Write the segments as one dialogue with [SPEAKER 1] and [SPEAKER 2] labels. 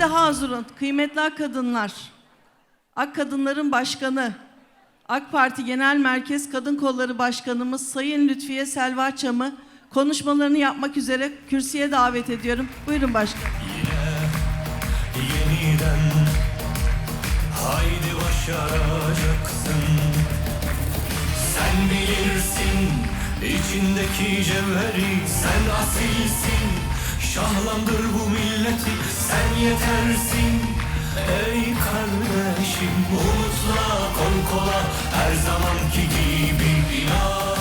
[SPEAKER 1] Daha hazırın kıymetli ak kadınlar, ak kadınların başkanı, AK Parti Genel Merkez Kadın Kolları Başkanımız Sayın Lütfiye Selva Çam'ı konuşmalarını yapmak üzere kürsüye davet ediyorum. Buyurun başkanım.
[SPEAKER 2] yeniden Haydi başaracaksın Sen bilirsin içindeki cevheri Sen asilsin Şahlandır bu milleti Sen yetersin Ey kardeşim. Umutla kol kola Her zamanki gibi inan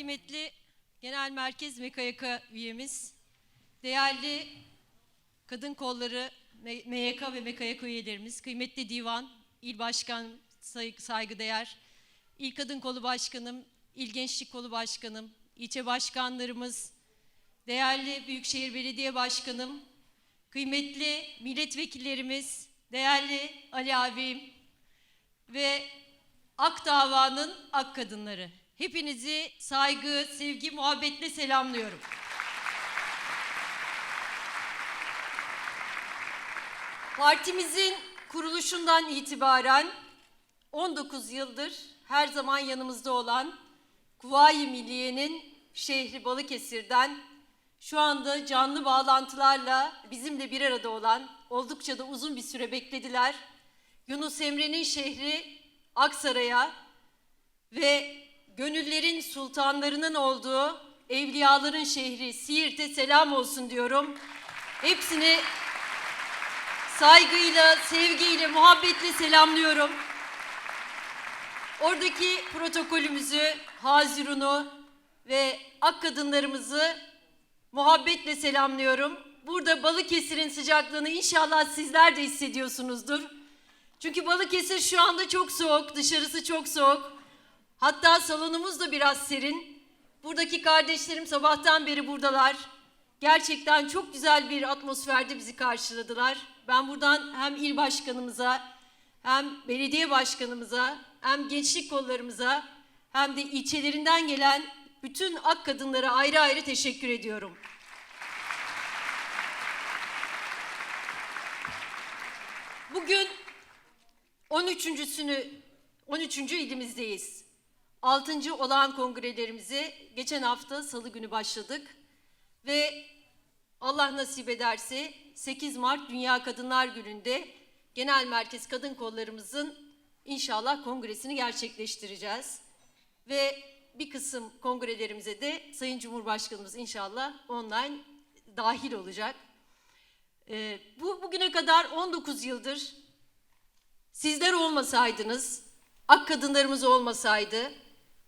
[SPEAKER 3] kıymetli Genel Merkez MKYK üyemiz, değerli kadın kolları MYK ve MKYK üyelerimiz, kıymetli divan, il başkan say- saygıdeğer, il kadın kolu başkanım, il gençlik kolu başkanım, ilçe başkanlarımız, değerli Büyükşehir Belediye Başkanım, kıymetli milletvekillerimiz, değerli Ali abim, ve Ak Dava'nın Ak Kadınları. Hepinizi saygı, sevgi, muhabbetle selamlıyorum. Partimizin kuruluşundan itibaren 19 yıldır her zaman yanımızda olan Kuvayi Milliye'nin şehri Balıkesir'den şu anda canlı bağlantılarla bizimle bir arada olan, oldukça da uzun bir süre beklediler. Yunus Emre'nin şehri Aksaray'a ve gönüllerin sultanlarının olduğu evliyaların şehri Siirt'e selam olsun diyorum. Hepsini saygıyla, sevgiyle, muhabbetle selamlıyorum. Oradaki protokolümüzü, Hazirun'u ve ak kadınlarımızı muhabbetle selamlıyorum. Burada Balıkesir'in sıcaklığını inşallah sizler de hissediyorsunuzdur. Çünkü Balıkesir şu anda çok soğuk, dışarısı çok soğuk. Hatta salonumuz da biraz serin. Buradaki kardeşlerim sabahtan beri buradalar. Gerçekten çok güzel bir atmosferde bizi karşıladılar. Ben buradan hem il başkanımıza, hem belediye başkanımıza, hem gençlik kollarımıza, hem de ilçelerinden gelen bütün ak kadınlara ayrı ayrı teşekkür ediyorum. Bugün 13.sünü 13. ilimizdeyiz. 6. olağan kongrelerimizi geçen hafta salı günü başladık ve Allah nasip ederse 8 Mart Dünya Kadınlar Günü'nde Genel Merkez Kadın Kollarımızın inşallah kongresini gerçekleştireceğiz. Ve bir kısım kongrelerimize de Sayın Cumhurbaşkanımız inşallah online dahil olacak. Ee, bu bugüne kadar 19 yıldır Sizler olmasaydınız, ak kadınlarımız olmasaydı,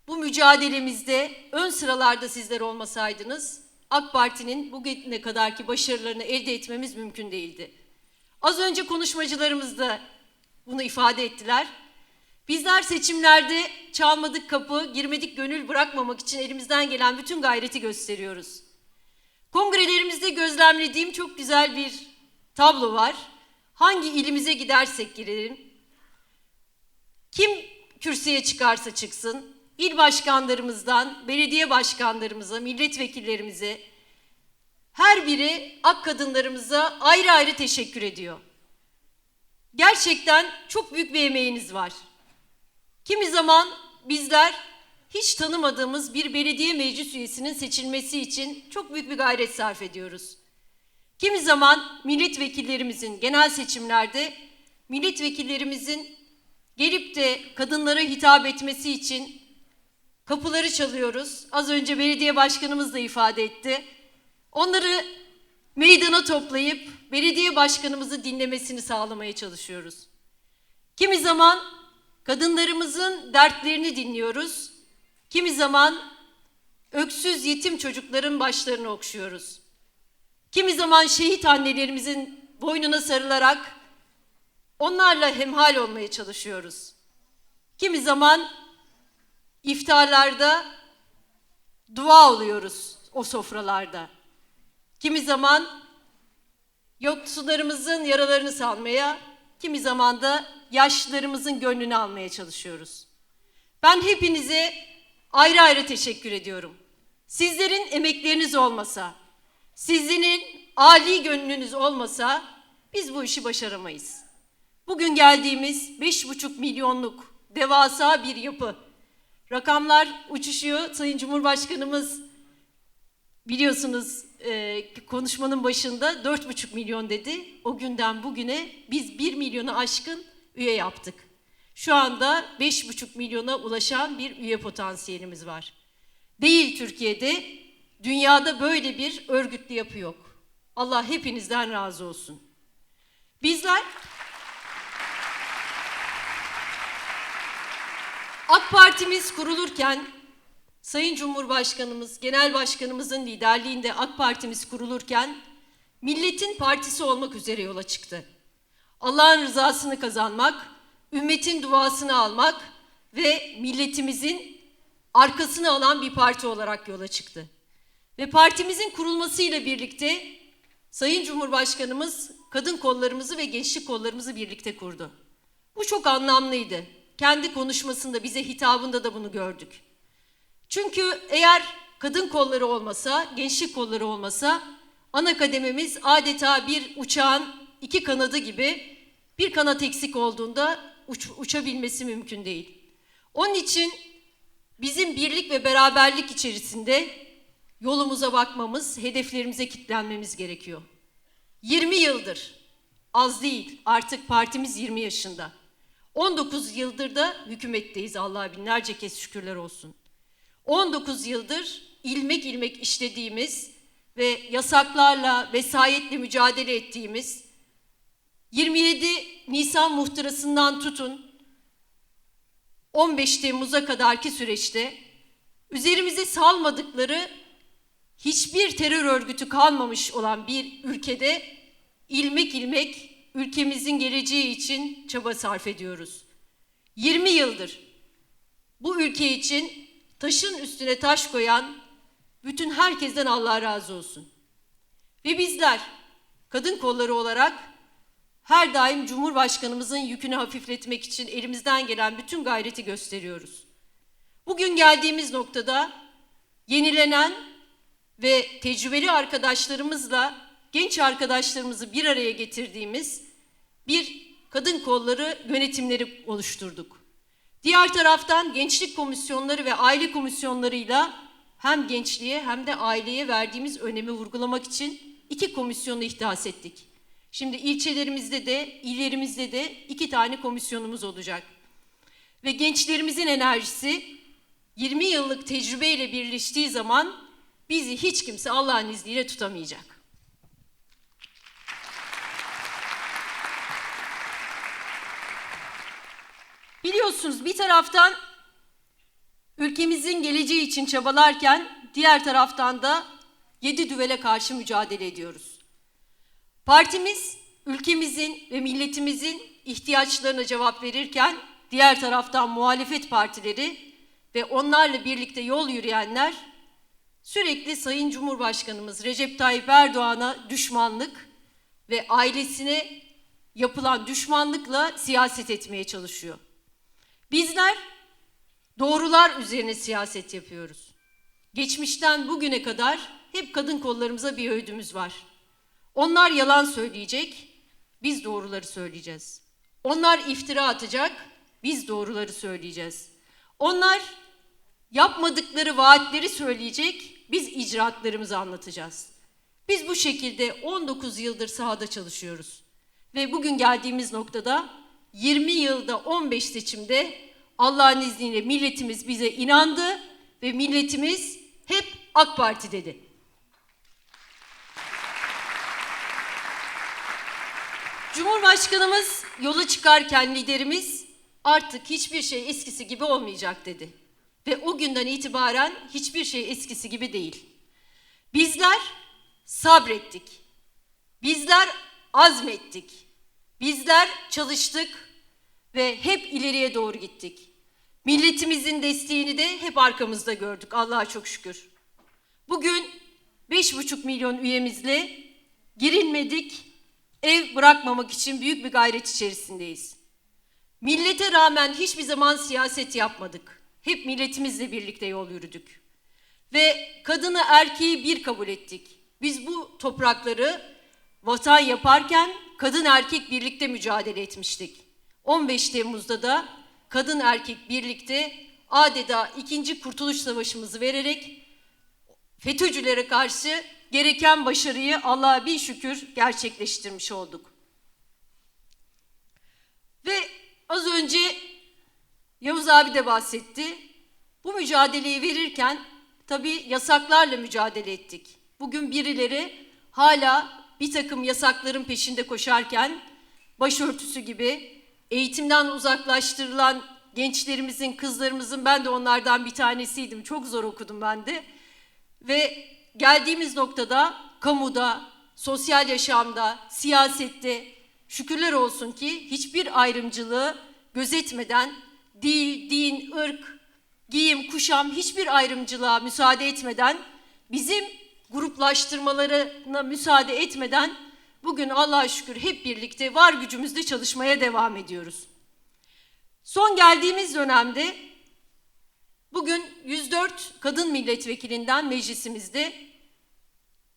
[SPEAKER 3] bu mücadelemizde ön sıralarda sizler olmasaydınız, AK Parti'nin bugüne kadarki başarılarını elde etmemiz mümkün değildi. Az önce konuşmacılarımız da bunu ifade ettiler. Bizler seçimlerde çalmadık kapı, girmedik gönül bırakmamak için elimizden gelen bütün gayreti gösteriyoruz. Kongrelerimizde gözlemlediğim çok güzel bir tablo var. Hangi ilimize gidersek girelim, kim kürsüye çıkarsa çıksın, il başkanlarımızdan, belediye başkanlarımıza, milletvekillerimize, her biri ak kadınlarımıza ayrı ayrı teşekkür ediyor. Gerçekten çok büyük bir emeğiniz var. Kimi zaman bizler hiç tanımadığımız bir belediye meclis üyesinin seçilmesi için çok büyük bir gayret sarf ediyoruz. Kimi zaman milletvekillerimizin genel seçimlerde milletvekillerimizin gelip de kadınlara hitap etmesi için kapıları çalıyoruz. Az önce belediye başkanımız da ifade etti. Onları meydana toplayıp belediye başkanımızı dinlemesini sağlamaya çalışıyoruz. Kimi zaman kadınlarımızın dertlerini dinliyoruz. Kimi zaman öksüz yetim çocukların başlarını okşuyoruz. Kimi zaman şehit annelerimizin boynuna sarılarak onlarla hemhal olmaya çalışıyoruz. Kimi zaman iftarlarda dua oluyoruz o sofralarda. Kimi zaman yoksullarımızın yaralarını salmaya, kimi zaman da yaşlılarımızın gönlünü almaya çalışıyoruz. Ben hepinize ayrı ayrı teşekkür ediyorum. Sizlerin emekleriniz olmasa, sizlerin âli gönlünüz olmasa biz bu işi başaramayız. Bugün geldiğimiz 5,5 milyonluk devasa bir yapı. Rakamlar uçuşuyor. Sayın Cumhurbaşkanımız biliyorsunuz e, konuşmanın başında 4,5 milyon dedi. O günden bugüne biz 1 milyonu aşkın üye yaptık. Şu anda 5,5 milyona ulaşan bir üye potansiyelimiz var. Değil Türkiye'de, dünyada böyle bir örgütlü yapı yok. Allah hepinizden razı olsun. Bizler AK Partimiz kurulurken Sayın Cumhurbaşkanımız, Genel Başkanımızın liderliğinde AK Partimiz kurulurken milletin partisi olmak üzere yola çıktı. Allah'ın rızasını kazanmak, ümmetin duasını almak ve milletimizin arkasını alan bir parti olarak yola çıktı. Ve partimizin kurulmasıyla birlikte Sayın Cumhurbaşkanımız kadın kollarımızı ve gençlik kollarımızı birlikte kurdu. Bu çok anlamlıydı. Kendi konuşmasında bize hitabında da bunu gördük. Çünkü eğer kadın kolları olmasa, gençlik kolları olmasa ana kadememiz adeta bir uçağın iki kanadı gibi bir kanat eksik olduğunda uç- uçabilmesi mümkün değil. Onun için bizim birlik ve beraberlik içerisinde yolumuza bakmamız, hedeflerimize kilitlenmemiz gerekiyor. 20 yıldır, az değil artık partimiz 20 yaşında. 19 yıldır da hükümetteyiz Allah'a binlerce kez şükürler olsun. 19 yıldır ilmek ilmek işlediğimiz ve yasaklarla, vesayetle mücadele ettiğimiz 27 Nisan muhtırasından tutun 15 Temmuz'a kadarki süreçte üzerimize salmadıkları hiçbir terör örgütü kalmamış olan bir ülkede ilmek ilmek ülkemizin geleceği için çaba sarf ediyoruz. 20 yıldır bu ülke için taşın üstüne taş koyan bütün herkesten Allah razı olsun. Ve bizler kadın kolları olarak her daim Cumhurbaşkanımızın yükünü hafifletmek için elimizden gelen bütün gayreti gösteriyoruz. Bugün geldiğimiz noktada yenilenen ve tecrübeli arkadaşlarımızla genç arkadaşlarımızı bir araya getirdiğimiz bir kadın kolları yönetimleri oluşturduk. Diğer taraftan gençlik komisyonları ve aile komisyonlarıyla hem gençliğe hem de aileye verdiğimiz önemi vurgulamak için iki komisyonu ihdas ettik. Şimdi ilçelerimizde de, illerimizde de iki tane komisyonumuz olacak. Ve gençlerimizin enerjisi 20 yıllık tecrübeyle birleştiği zaman bizi hiç kimse Allah'ın izniyle tutamayacak. Biliyorsunuz bir taraftan ülkemizin geleceği için çabalarken diğer taraftan da yedi düvele karşı mücadele ediyoruz. Partimiz ülkemizin ve milletimizin ihtiyaçlarına cevap verirken diğer taraftan muhalefet partileri ve onlarla birlikte yol yürüyenler sürekli Sayın Cumhurbaşkanımız Recep Tayyip Erdoğan'a düşmanlık ve ailesine yapılan düşmanlıkla siyaset etmeye çalışıyor. Bizler doğrular üzerine siyaset yapıyoruz. Geçmişten bugüne kadar hep kadın kollarımıza bir öğüdümüz var. Onlar yalan söyleyecek, biz doğruları söyleyeceğiz. Onlar iftira atacak, biz doğruları söyleyeceğiz. Onlar yapmadıkları vaatleri söyleyecek, biz icraatlarımızı anlatacağız. Biz bu şekilde 19 yıldır sahada çalışıyoruz. Ve bugün geldiğimiz noktada 20 yılda 15 seçimde Allah'ın izniyle milletimiz bize inandı ve milletimiz hep AK Parti dedi. Cumhurbaşkanımız yola çıkarken liderimiz artık hiçbir şey eskisi gibi olmayacak dedi. Ve o günden itibaren hiçbir şey eskisi gibi değil. Bizler sabrettik. Bizler azmettik. Bizler çalıştık ve hep ileriye doğru gittik. Milletimizin desteğini de hep arkamızda gördük Allah'a çok şükür. Bugün 5,5 milyon üyemizle girilmedik, ev bırakmamak için büyük bir gayret içerisindeyiz. Millete rağmen hiçbir zaman siyaset yapmadık. Hep milletimizle birlikte yol yürüdük. Ve kadını erkeği bir kabul ettik. Biz bu toprakları vatan yaparken kadın erkek birlikte mücadele etmiştik. 15 Temmuz'da da kadın erkek birlikte adeta ikinci kurtuluş savaşımızı vererek FETÖ'cülere karşı gereken başarıyı Allah'a bir şükür gerçekleştirmiş olduk. Ve az önce Yavuz abi de bahsetti. Bu mücadeleyi verirken tabii yasaklarla mücadele ettik. Bugün birileri hala bir takım yasakların peşinde koşarken başörtüsü gibi eğitimden uzaklaştırılan gençlerimizin, kızlarımızın ben de onlardan bir tanesiydim. Çok zor okudum ben de. Ve geldiğimiz noktada kamuda, sosyal yaşamda, siyasette şükürler olsun ki hiçbir ayrımcılığı gözetmeden dil, din, ırk, giyim, kuşam hiçbir ayrımcılığa müsaade etmeden bizim gruplaştırmalarına müsaade etmeden bugün Allah'a şükür hep birlikte var gücümüzle çalışmaya devam ediyoruz. Son geldiğimiz dönemde Bugün 104 kadın milletvekilinden meclisimizde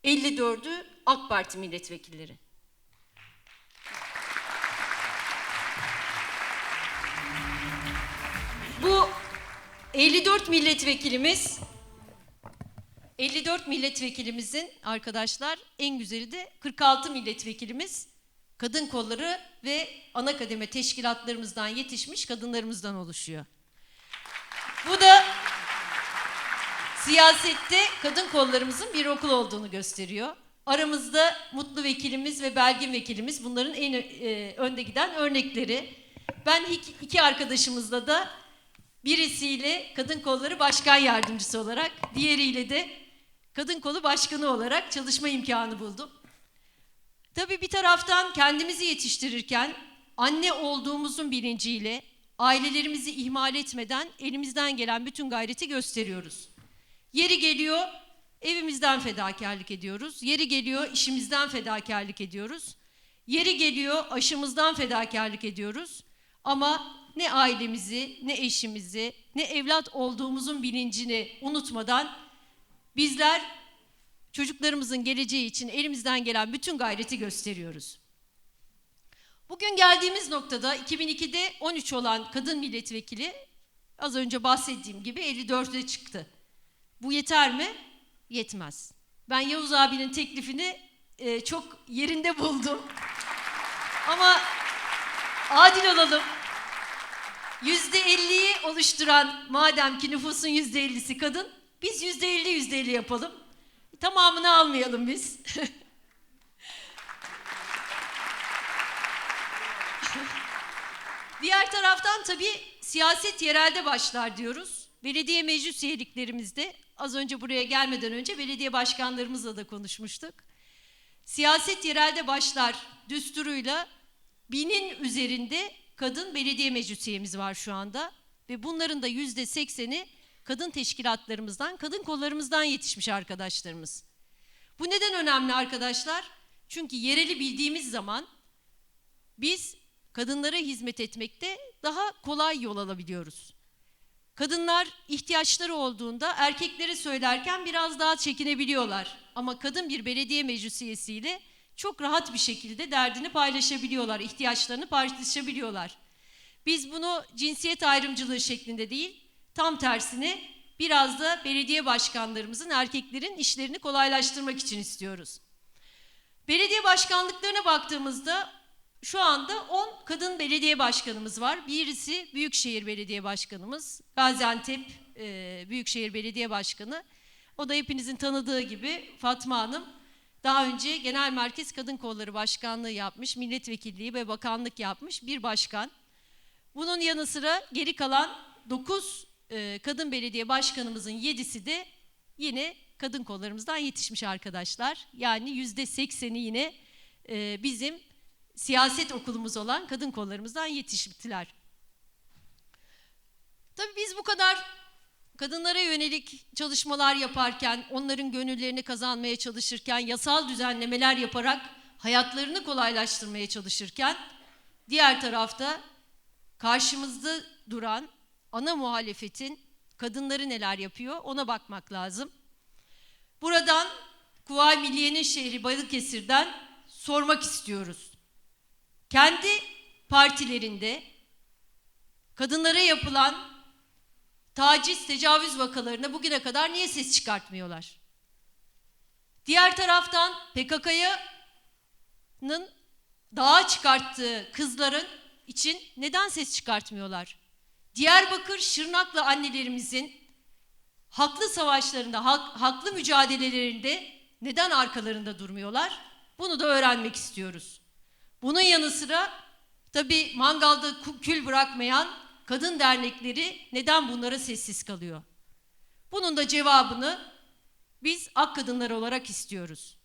[SPEAKER 3] 54'ü AK Parti milletvekilleri. Bu 54 milletvekilimiz 54 milletvekilimizin arkadaşlar en güzeli de 46 milletvekilimiz kadın kolları ve ana kademe teşkilatlarımızdan yetişmiş kadınlarımızdan oluşuyor. Bu da siyasette kadın kollarımızın bir okul olduğunu gösteriyor. Aramızda mutlu vekilimiz ve belgin vekilimiz bunların en e, önde giden örnekleri. Ben iki arkadaşımızla da birisiyle kadın kolları başkan yardımcısı olarak, diğeriyle de kadın kolu başkanı olarak çalışma imkanı buldum. Tabii bir taraftan kendimizi yetiştirirken anne olduğumuzun bilinciyle ailelerimizi ihmal etmeden elimizden gelen bütün gayreti gösteriyoruz. Yeri geliyor evimizden fedakarlık ediyoruz. Yeri geliyor işimizden fedakarlık ediyoruz. Yeri geliyor aşımızdan fedakarlık ediyoruz. Ama ne ailemizi, ne eşimizi, ne evlat olduğumuzun bilincini unutmadan bizler çocuklarımızın geleceği için elimizden gelen bütün gayreti gösteriyoruz. Bugün geldiğimiz noktada 2002'de 13 olan kadın milletvekili az önce bahsettiğim gibi 54'e çıktı. Bu yeter mi? Yetmez. Ben Yavuz abinin teklifini e, çok yerinde buldum. Ama adil olalım. Yüzde elliyi oluşturan madem ki nüfusun yüzde ellisi kadın, biz yüzde elli yüzde elli yapalım. Tamamını almayalım biz. Diğer taraftan tabii siyaset yerelde başlar diyoruz. Belediye meclis üyeliklerimizde az önce buraya gelmeden önce belediye başkanlarımızla da konuşmuştuk. Siyaset yerelde başlar düsturuyla binin üzerinde kadın belediye meclis üyemiz var şu anda. Ve bunların da yüzde sekseni kadın teşkilatlarımızdan, kadın kollarımızdan yetişmiş arkadaşlarımız. Bu neden önemli arkadaşlar? Çünkü yereli bildiğimiz zaman biz kadınlara hizmet etmekte daha kolay yol alabiliyoruz. Kadınlar ihtiyaçları olduğunda erkeklere söylerken biraz daha çekinebiliyorlar. Ama kadın bir belediye meclis üyesiyle çok rahat bir şekilde derdini paylaşabiliyorlar, ihtiyaçlarını paylaşabiliyorlar. Biz bunu cinsiyet ayrımcılığı şeklinde değil, tam tersine biraz da belediye başkanlarımızın erkeklerin işlerini kolaylaştırmak için istiyoruz. Belediye başkanlıklarına baktığımızda şu anda 10 kadın belediye başkanımız var. Birisi Büyükşehir Belediye Başkanımız, Gaziantep e, Büyükşehir Belediye Başkanı. O da hepinizin tanıdığı gibi Fatma Hanım. Daha önce Genel Merkez Kadın Kolları Başkanlığı yapmış, milletvekilliği ve bakanlık yapmış bir başkan. Bunun yanı sıra geri kalan 9 e, kadın belediye başkanımızın yedisi de yine kadın kollarımızdan yetişmiş arkadaşlar. Yani yüzde sekseni yine e, bizim siyaset okulumuz olan kadın kollarımızdan yetiştiler. Tabii biz bu kadar kadınlara yönelik çalışmalar yaparken, onların gönüllerini kazanmaya çalışırken, yasal düzenlemeler yaparak hayatlarını kolaylaştırmaya çalışırken, diğer tarafta karşımızda duran ana muhalefetin kadınları neler yapıyor ona bakmak lazım. Buradan Kuvayi Milliye'nin şehri Balıkesir'den sormak istiyoruz. Kendi partilerinde kadınlara yapılan taciz, tecavüz vakalarına bugüne kadar niye ses çıkartmıyorlar? Diğer taraftan PKK'nın dağa çıkarttığı kızların için neden ses çıkartmıyorlar? Diyarbakır, Şırnaklı annelerimizin haklı savaşlarında, hak- haklı mücadelelerinde neden arkalarında durmuyorlar? Bunu da öğrenmek istiyoruz. Bunun yanı sıra tabii mangalda kül bırakmayan kadın dernekleri neden bunlara sessiz kalıyor? Bunun da cevabını biz ak kadınlar olarak istiyoruz.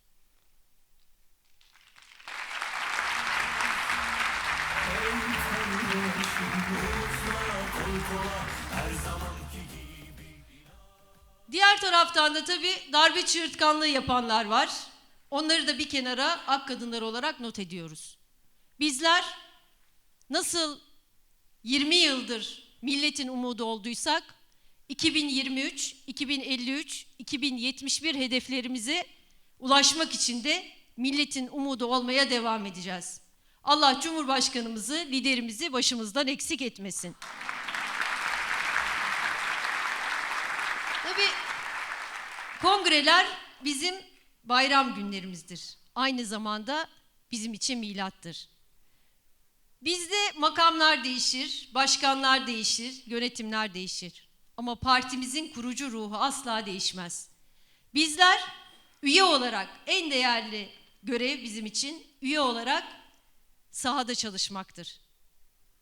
[SPEAKER 3] Diğer taraftan da tabii darbe çığırtkanlığı yapanlar var. Onları da bir kenara ak kadınlar olarak not ediyoruz. Bizler nasıl 20 yıldır milletin umudu olduysak 2023, 2053, 2071 hedeflerimize ulaşmak için de milletin umudu olmaya devam edeceğiz. Allah Cumhurbaşkanımızı, liderimizi başımızdan eksik etmesin. Tabii kongreler bizim bayram günlerimizdir. Aynı zamanda bizim için milattır. Bizde makamlar değişir, başkanlar değişir, yönetimler değişir. Ama partimizin kurucu ruhu asla değişmez. Bizler üye olarak en değerli görev bizim için üye olarak sahada çalışmaktır.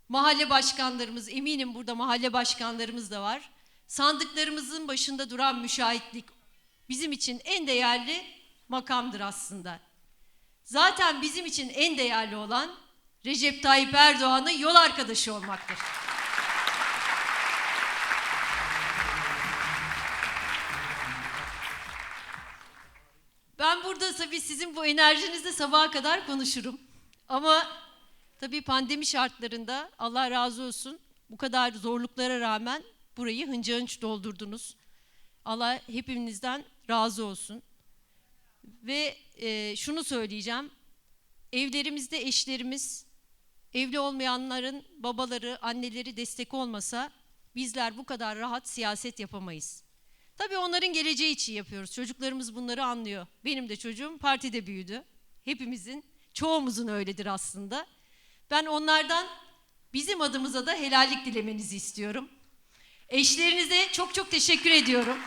[SPEAKER 3] Mahalle başkanlarımız, eminim burada mahalle başkanlarımız da var. Sandıklarımızın başında duran müşahitlik bizim için en değerli makamdır aslında. Zaten bizim için en değerli olan Recep Tayyip Erdoğan'ın yol arkadaşı olmaktır. Ben burada tabii sizin bu enerjinizle sabaha kadar konuşurum. Ama tabii pandemi şartlarında Allah razı olsun bu kadar zorluklara rağmen burayı hınca hınç doldurdunuz. Allah hepinizden razı olsun. Ve e, şunu söyleyeceğim. Evlerimizde eşlerimiz, evli olmayanların babaları, anneleri destek olmasa bizler bu kadar rahat siyaset yapamayız. Tabii onların geleceği için yapıyoruz. Çocuklarımız bunları anlıyor. Benim de çocuğum partide büyüdü. Hepimizin, çoğumuzun öyledir aslında. Ben onlardan bizim adımıza da helallik dilemenizi istiyorum. Eşlerinize çok çok teşekkür ediyorum.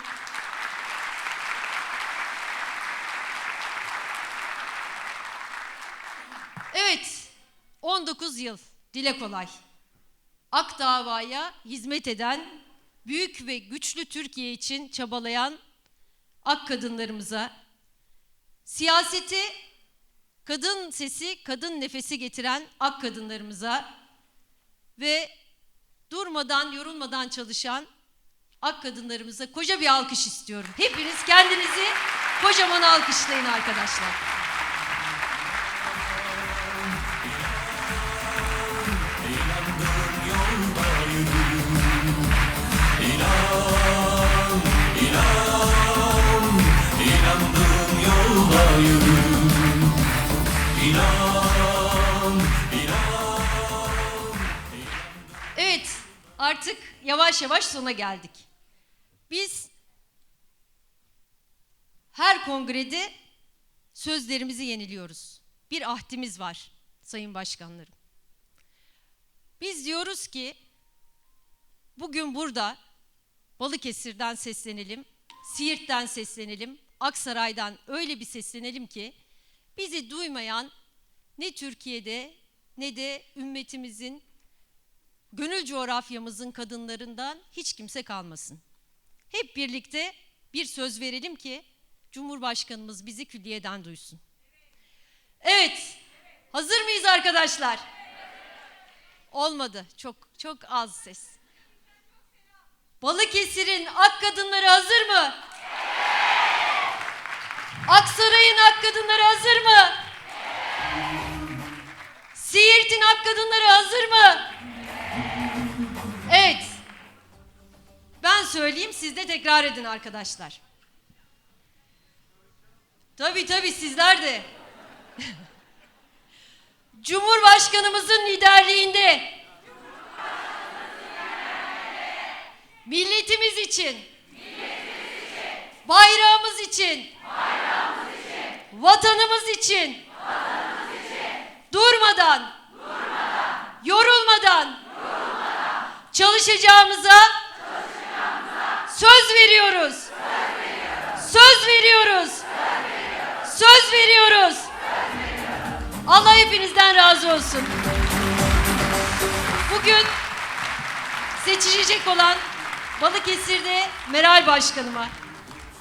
[SPEAKER 3] Evet, 19 yıl dile kolay. Ak davaya hizmet eden, büyük ve güçlü Türkiye için çabalayan ak kadınlarımıza, siyasete kadın sesi, kadın nefesi getiren ak kadınlarımıza ve durmadan, yorulmadan çalışan ak kadınlarımıza koca bir alkış istiyorum. Hepiniz kendinizi kocaman alkışlayın arkadaşlar. Artık yavaş yavaş sona geldik. Biz her kongrede sözlerimizi yeniliyoruz. Bir ahdimiz var sayın başkanlarım. Biz diyoruz ki bugün burada Balıkesir'den seslenelim, Siirt'ten seslenelim, Aksaray'dan öyle bir seslenelim ki bizi duymayan ne Türkiye'de ne de ümmetimizin gönül coğrafyamızın kadınlarından hiç kimse kalmasın. Hep birlikte bir söz verelim ki Cumhurbaşkanımız bizi külliyeden duysun. Evet, hazır mıyız arkadaşlar? Olmadı, çok çok az ses. Balıkesir'in ak kadınları hazır mı? Aksaray'ın ak kadınları hazır mı? Siirt'in ak kadınları hazır mı? Evet. Ben söyleyeyim siz de tekrar edin arkadaşlar. Tabii tabii sizler de. Cumhurbaşkanımızın liderliğinde. Milletimiz için. Bayrağımız için. Vatanımız için. Durmadan. Yorulmadan çalışacağımıza söz veriyoruz. Söz veriyoruz. Söz veriyoruz. Allah hepinizden razı olsun. Bugün seçilecek olan Balıkesir'de Meral Başkanıma,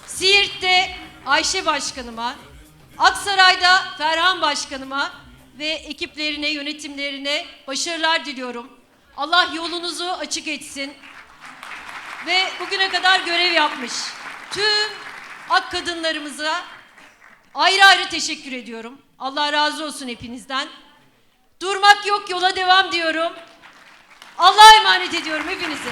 [SPEAKER 3] Siirt'te Ayşe Başkanıma, Aksaray'da Ferhan Başkanıma ve ekiplerine, yönetimlerine başarılar diliyorum. Allah yolunuzu açık etsin. Ve bugüne kadar görev yapmış tüm ak kadınlarımıza ayrı ayrı teşekkür ediyorum. Allah razı olsun hepinizden. Durmak yok yola devam diyorum. Allah'a emanet ediyorum hepinizi.